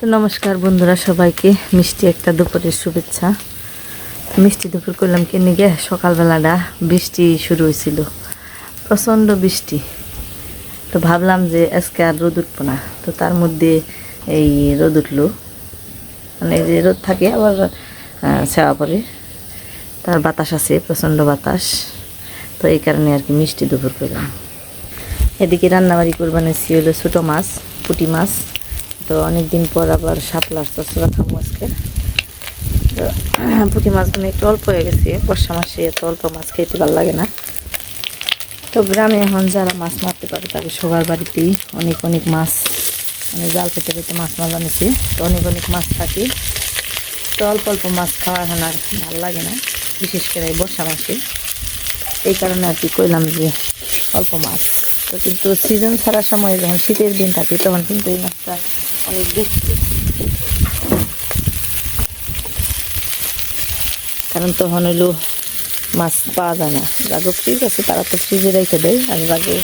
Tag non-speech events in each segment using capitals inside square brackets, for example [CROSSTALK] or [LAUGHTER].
তো নমস্কার বন্ধুরা সবাইকে, মিষ্টি একটা দুপুরের শুভেচ্ছা। মিষ্টি দুপুর করলাম কিনে গিয়ে? সকালবেলাটা বৃষ্টি শুরু হয়েছিল, প্রচণ্ড বৃষ্টি। তো ভাবলাম যে আজকে আর রোদ উঠবো না, তো তার মধ্যে এই রোদ উঠল। মানে যে রোদ থাকে, আবার ছায়া পড়ে। তার বাতাস আছে, প্রচণ্ড বাতাস। তো এই কারণে আর কি মিষ্টি দুপুর করলাম। এদিকে রান্নাবাড়ি করবানিয়েছি হলো ছোটো মাছ, পুঁটি মাছ। তো অনেক দিন পর আবার শাপলার চচড়া খাব আজকে। তো পুঁটি মাছগুলো একটু অল্প হয়ে গেছে, বর্ষা মাসে এত অল্প মাছ খেতে ভালো লাগে না। তো গ্রামে এখন যারা মাছ মারতে পারে, তাদের সবার বাড়িতেই অনেক অনেক মাছ মানে জাল পেতে পেতে মাছ মাছ আনেছে। তো অনেক অনেক মাছ থাকি। তো অল্প অল্প মাছ খাওয়া এখন আর ভালো লাগে না, বিশেষ করে বর্ষা মাসে। এই কারণে আর কি কইলাম যে অল্প মাছ। তো কিন্তু সিজন ছাড়ার সময় যখন শীতের দিন থাকে, তখন কিন্তু এই মাছটা অনেক বেশি কারণ তখন হইল মাছ পাওয়া যায় না। যাগো ফ্রিজ আছে, তারা তো ফ্রিজে রেখে দেয়, আর যাগো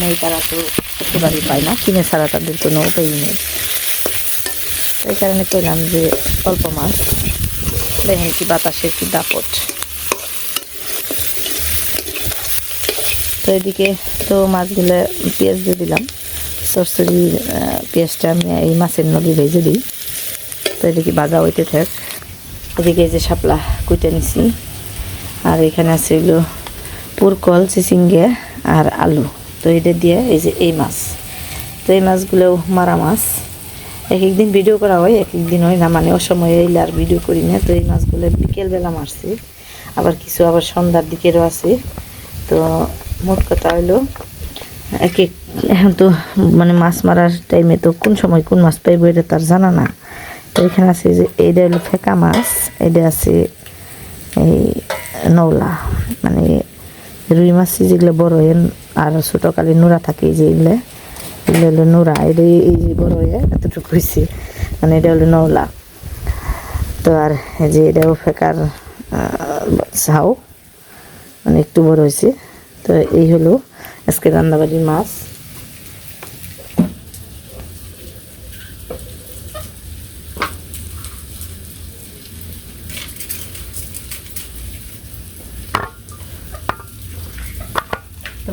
নেই তারা তো একেবারেই পায় না। কিনে ছাড়া তাদের কোনো উপায়ই নেই। এই কারণে কইলাম যে অল্প মাছ। দেখেন কি বাতাসের কি দাপট। তো এদিকে তো মাছগুলো পেঁয়াজ দিয়ে দিলাম। আহ, পেঁয়াজটা আমি এই মাছের নদী ভেজে দিই। তো এদিকে ভাজা হইতে থাক। এদিকে যে শাপলা কুইটে নিছি। আর এখানে আছে হলো পুরকল চিচিঙ্গে আর আলু। তো এটা দিয়ে এই যে এই মাছ। তো এই মাছগুলোও মারা মাছ। এক একদিন ভিডিও করা হয় এক একদিন হয় না। মানে অসময়ে এলে আর ভিডিও করি না। তো এই মাছগুলো বিকেলবেলা মারছি। আবার কিছু আবার সন্ধ্যার দিকেরও আছে। তো মোট কথা হইল এক এক এখন তো মানে মাছ মারার টাইমে তো কোন সময় কোন মাছ পাইবো এটা তার জানা না। তো এখানে আছে যে এইটা হলো ফেঁকা মাছ এটা আছে এই নৌলা মানে রুই মাছ যেগুলো বড় হয় আর ছোটো কালে নোরা থাকে যে এগুলো হলো নোরা। এটা এই যে বড় হয়ে এতটুকু হয়েছে মানে এটা হলো নৌলা তো আর যে এটাও ফেকার ঝাউ। মানে একটু বড় হয়েছে তো এই হলো আজকে রান্নাবাড়ির মাছ।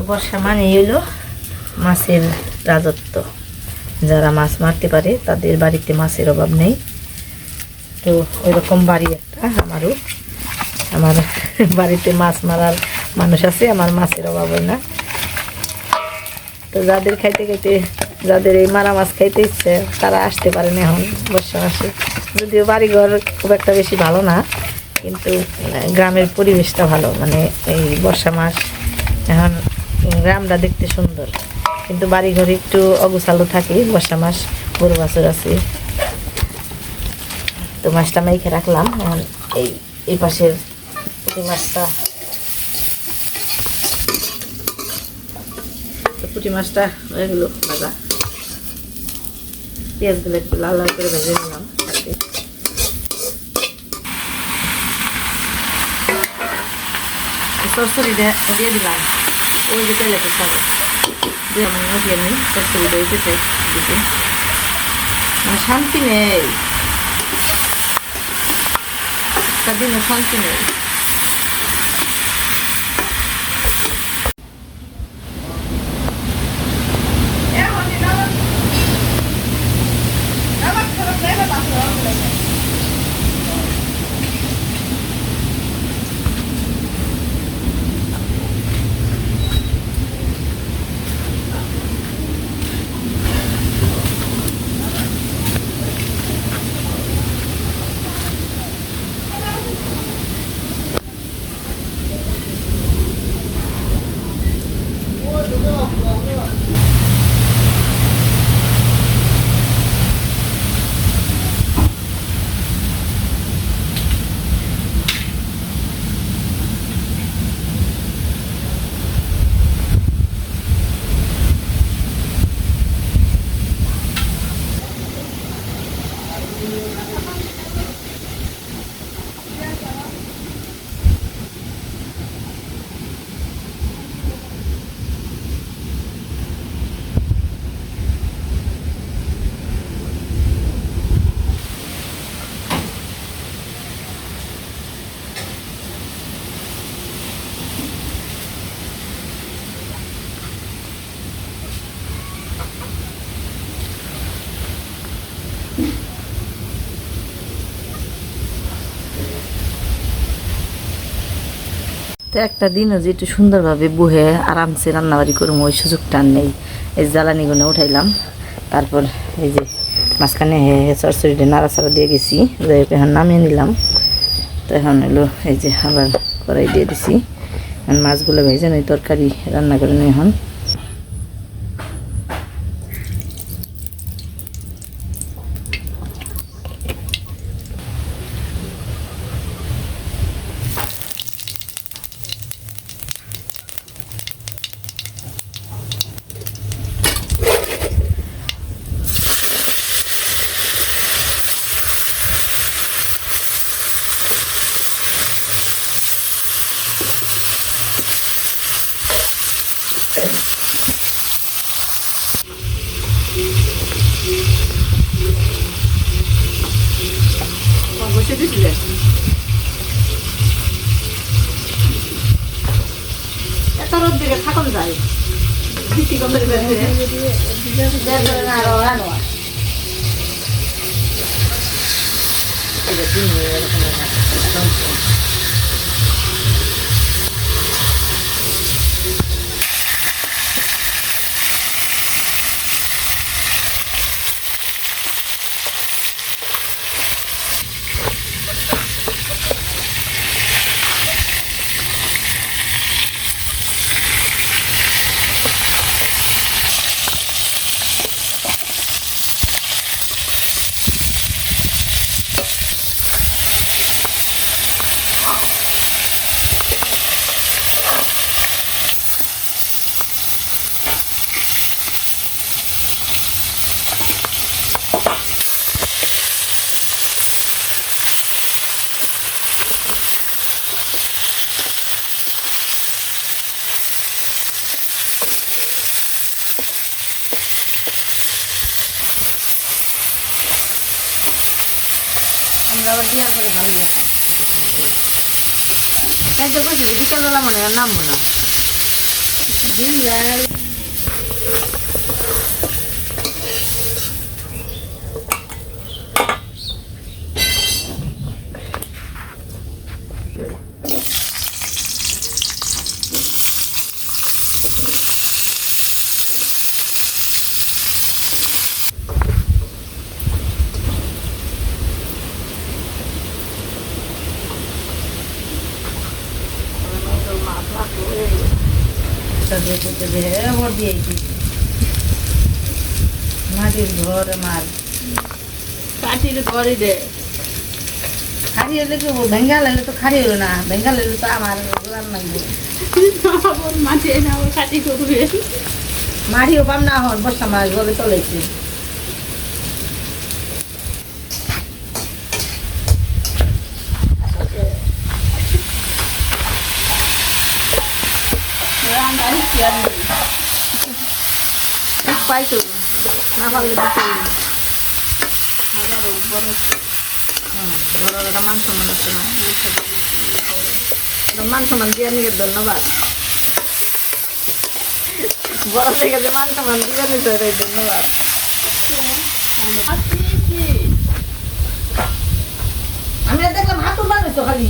বর্ষা মানে হলো মাছের রাজত্ব। যারা মাছ মারতে পারে, তাদের বাড়িতে মাছের অভাব নেই। তো ওইরকম বাড়ি একটা আমারও। আমার [LAUGHS] বাড়িতে মাছ মারার মানুষ আছে, আমার মাছের অভাব হয় না। তো যাদের খাইতে খাইতে, যাদের এই মারা মাছ খাইতে ইচ্ছে, তারা আসতে পারেন এখন বর্ষা মাসে। যদিও বাড়িঘর খুব একটা বেশি ভালো না, কিন্তু গ্রামের পরিবেশটা ভালো। মানে এই বর্ষা মাস, এখন গ্রামটা দেখতে সুন্দর। কিন্তু বাড়িঘর একটু অগোছালো থাকে, বর্ষা মাস, গরু বাছুর আছে। তো মাছটা মেখে রাখলাম এই এই পাশের পুঁটি মাছটা। পুঁটি মাছটা হয়ে গেলো ভাজা। পেঁয়াজগুলো একটু লাল লাল করে ভেজে নিলাম দিয়ে দিয়ে দিলাম। ওই যে তেলে তো খাব দিয়ে আমি দিয়ে নিই সরষরি দিয়ে দিতে মানে শান্তি নেই একটা দিনও শান্তি নেই তো একটা দিনও যে একটু সুন্দরভাবে বুহে আরামসে রান্নাবাড়ি করব ওই সুযোগটা নেই। এই জ্বালানি জ্বালানিগুলো উঠাইলাম। তারপর এই যে মাঝখানে চরচড়িটা নাড়াচাড়া দিয়ে গেছি, যাই হোক এখন নামিয়ে নিলাম। তো এখন এলো এই যে আবার কড়াই দিয়ে দিছি। এখন মাছগুলো ভেজে নেই তরকারি রান্না করে নিই এখন। বৃষ্টি কম করে আরও রানো আমরা আবার ডিনার করে ভালো লাগে তাই তো বলছি বিকালবেলা মনে হয় নামবো না দিনবেলা মাটির ঘর মার কাটির ঘরে দে। খারি হলে কি ভেঙ্গা লাগলে তো খারি হলো না। ভেঙ্গা লাগলে তো আমার গোলাম লাগবে। মাঠে না কাটি করবে মারিও পাম না হন বর্ষা মাস ভাবে চলেছে। পাইছো না পারলে দিতে বড় একটা মান আছে না মান সম্মান ধন্যবাদ বড় থেকে যে মান সম্মান দিয়ে নিতে ধন্যবাদ আমি দেখলাম হাতুর বানাইছো খালি।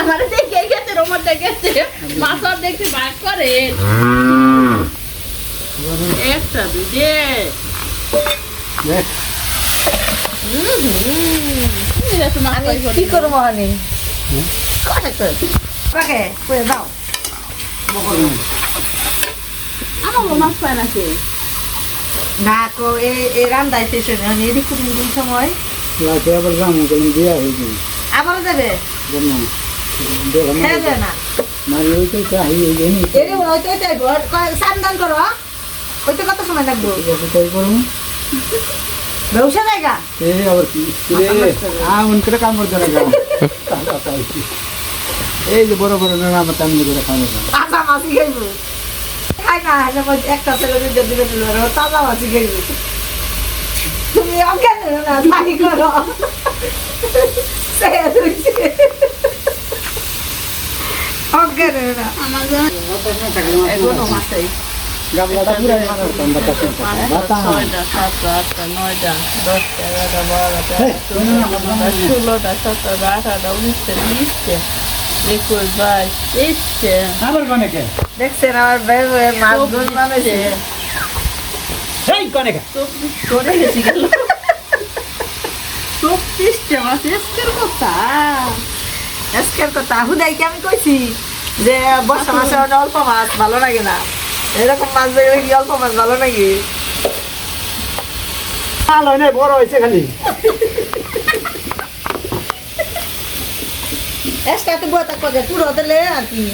আমার দেখে গেছে রোমর দেখেছে মাছর দেখছি ভাগ করে। একটা দুজে কি করব মহানি? কথা কর কাকে কয়ে দাও। আমার মাছ পায় নাকি? না কো এ এ রান্দাই শেষ হয়নি মানে এদিক করে দিন সময় আবারও যাবে? হ্যাঁ যাবে না। এরে হয়তো এটাই ঘর সাবধান করো। ওইটা কত সময় লাগবে? ব্যবসা জায়গা? এই যে বড় বড় না আমার তামিল করে খাওয়া তাজা মাছি খাইব। খাই না একটা ছেলে দিবে তাজা মাছি খাইব। তুমি অজ্ঞান মাছাই পুরাই আমরা কাছে বাতা ছয়টা সাতটা আটটা নয়টা দশটা এগারোটা বারোটা হেই, তেরোটা চৌদ্দটা পনেরোটা ষোলোটা সতেরোটা আঠারোটা উনিশটা বিশটা একুশ বাইশ ইচ্ছে আবার কনেকে দেখছেন আমার ভাই মাছ গুল বানাইছে এই করে গেছি গেল চব্বিশটা মাছ এসকের কথা। আজকের কথা হুদাই কি আমি কইছি যে বর্ষা মাসে অল্প মাছ ভালো লাগে না। এরকম মাছ দেখলে কি অল্প মাছ ভালো লাগে ভালো হয় বড় হয়েছে খালি। তো বতা করে পুরো দিলে আর কি।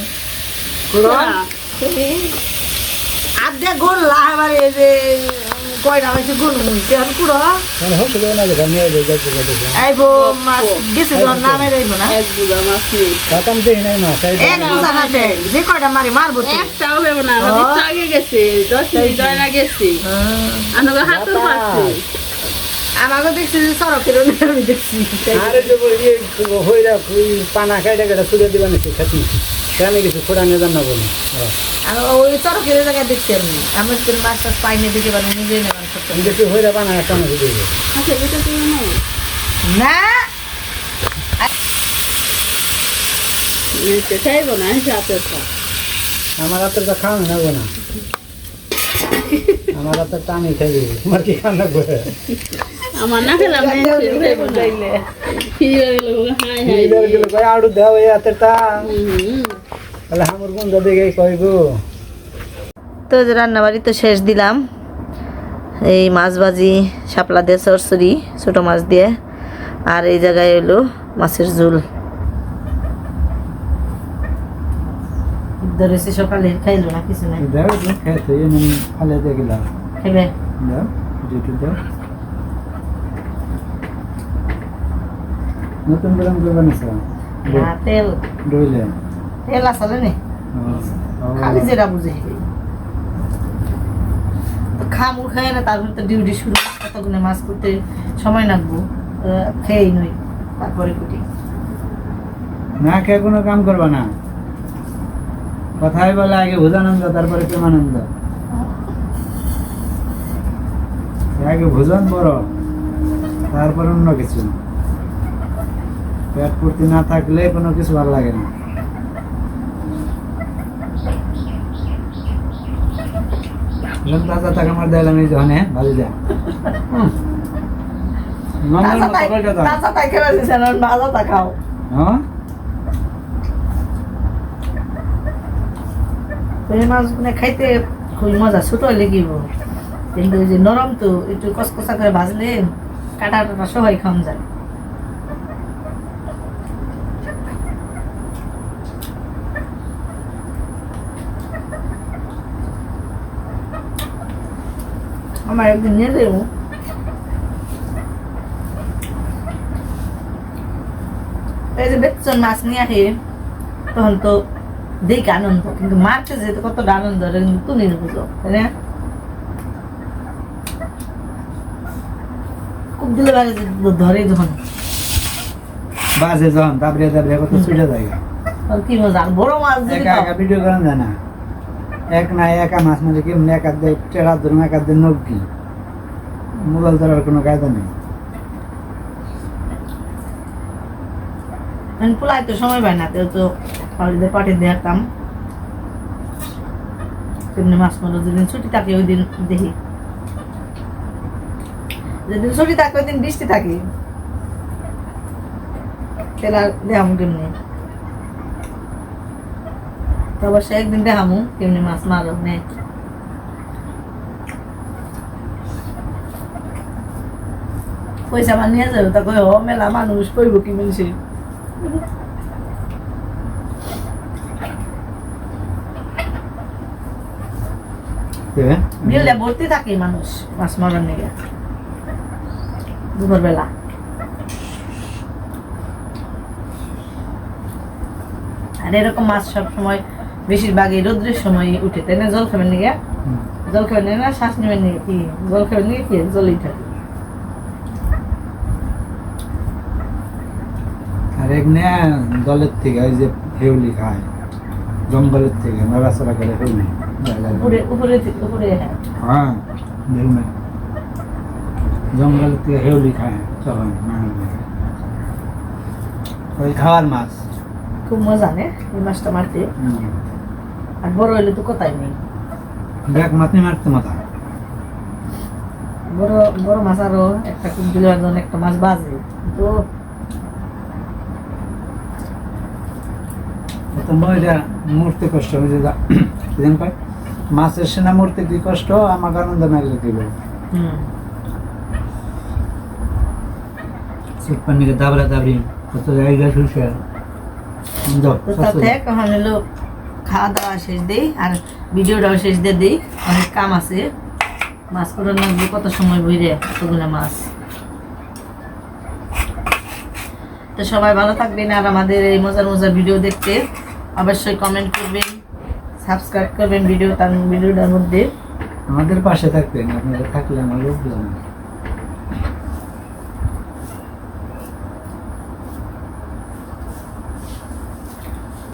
আধে গোল্লা এবারে যে কয়টা হয়েছে পুরো। মানে যে নিয়ে যাচ্ছে দেখে আইব মাছ গেছে যখন নামে রইব না? এক বুড়া মাছ নেই। কাকাম দেখি নাই মাছ এক বুঝা না দেয়, যে কয়টা মারি মারবো একটাও না তো আগে গেছে দশ মিনিট হয় গেছি। আমাকে হাতের পাচ্ছে আমাকে দেখছি যে সড়কের আমি দেখছি। আরে যে পানা খাইটা কেটে ছুড়ে দিবা নাকি খাতি? কেন কিছু ফোড়া নিয়ে যান না বলে। আর ওই সড়কের জায়গায় দেখছি আমি। আমি তো মাছ টাছ পাইনি দেখে পারি নিজে করতে দেখি হইরা পানা একটা মাছ দিয়ে আচ্ছা এটা তো নাই না। চাইব না হাতের আমার হাতের তো খাওয়ানো নেব না। আমার হাতের টানি খাই আমার কি খাওয়া করে আমার না খেলাম না। গেল আড়ু দেও এই হাতের টা তাহলে আমার গন্ধ দেখে তো রান্নাবাড়ি তো শেষ দিলাম। এই মাছ ভাজি শাপলা দিয়ে সরসরি ছোটো মাছ দিয়ে আর এই জায়গায় এলো মাছের ঝোল। ধরেছি সকালে খাইলো না কিছু নাই? গেলাম। খাইবে দাও নতুন গরম করে বানিয়েছে? তেল। ডইলে তেল আসলে নে। খালি যেটা বুঝে খামু খাই না তারপর তো ডিউটি শুরু। কতগুলো মাছ করতে সময় লাগবো? খেয়েই নই তারপরে কুটি। না খেয়ে কোনো কাম করবা না। কথাই বলে আগে ভোজানন্দ তারপরে প্রেমানন্দ। আগে ভোজন বড় তারপর অন্য কিছু। পেট পূর্তি না থাকলে কোনো কিছু ভালো লাগে না। তাজা টাকা আমার দিলাম এই হ্যাঁ ভালো যা। তাজা তাই খেয়ে দিছে না ভাজা তা খাও। হ্যাঁ? এই মাছগুলো খাইতে খুবই মজা ছোট হলে কি কিন্তু ওই যে নরম তো একটু কসকসা করে ভাজলে কাটা টাটা সবাই খাওয়া যায়। আমার একদিন নিয়ে দেবো। এই যে মাছ নিয়ে আসে তখন তো দেখে আনন্দ কিন্তু মারতে যেতে কতটা আনন্দ কিন্তু তুমি বুঝো তাই না? খুব দিলে বাজে ধরে যখন। বাজে যখন তারপরে তারপরে কত ছুটে যায় কি মজা বড় মাছ একা একা ভিডিও করেন যায় না। এক না একা মাছ মাঝে কেমন এক আধ দেয়, টেরা ধরুন এক আধ নব্বই মোবাইল ধরার কোনো কায়দা নেই। আমি তো সময় পাই না, তেও তো হলিডে পাঠিয়ে দিয়ে আসতাম। তেমনি মাছ মারো যেদিন ছুটি থাকে, ওই দিন দেখি। যেদিন ছুটি থাকে, ওই দিন বৃষ্টি থাকে। তেলা দেখামু কেমনি। তো অবশ্যই একদিন দেখামু কেমনি মাছ মারো নে। পয়সা মান নিয়ে যাবে তা কই হ মেলা মানুষ কইব কি মানুষে কে? ভর্তি থাকে মানুষ মাছ মারার নিয়ে। দুপুরবেলা। আর এরকম মাছ সব সময় বেশিরভাগই রোদ্রের সময় উঠে তাই না? জল খাবেন নিয়ে। জল খাবেন না শ্বাস নেবেন নিয়ে কি? জল খাবেন নিয়ে কি? জলই থাকে। আর এমনি দলের থেকে ওই যে হেউলি খায় জঙ্গলের থেকে নড়াচড়া করে হেউলি। উপরে উপরে থেকে হ্যাঁ। জঙ্গলের থেকে হেউলি খায় চলো ওই খাওয়ার মাছ। খুব মজা নে? এই মাছটা মারতে। আর বড় হইলে তো কোথায় নেই। দেখ মাছ মারতে মাথা। বড় বড় মাছ আরও একটা খুব দিলে একজন একটা মাছ বাজে। তো তোমার এটা মরতে কষ্ট হয়ে যায় কিদিন পাই মাছের সেনা মরতে কি কষ্ট আমাকে আনন্দ মারলে দিব হুম। পানিকে দাবরা দাবরি কত জায়গা শুষে তাতে এখন হলো খাওয়া দাওয়া শেষ দিই আর ভিডিওটাও শেষ দিয়ে দিই। অনেক কাম আছে। মাছ করার লাগবে কত সময় বইরে কতগুলো মাছ। তো সবাই ভালো থাকবেন আর আমাদের এই মজার মজার ভিডিও দেখতে অবশ্যই কমেন্ট করবেন সাবস্ক্রাইব করবেন ভিডিও তার ভিডিওটার মধ্যে। আমাদের পাশে থাকবেন আপনারা থাকলে আমার লোক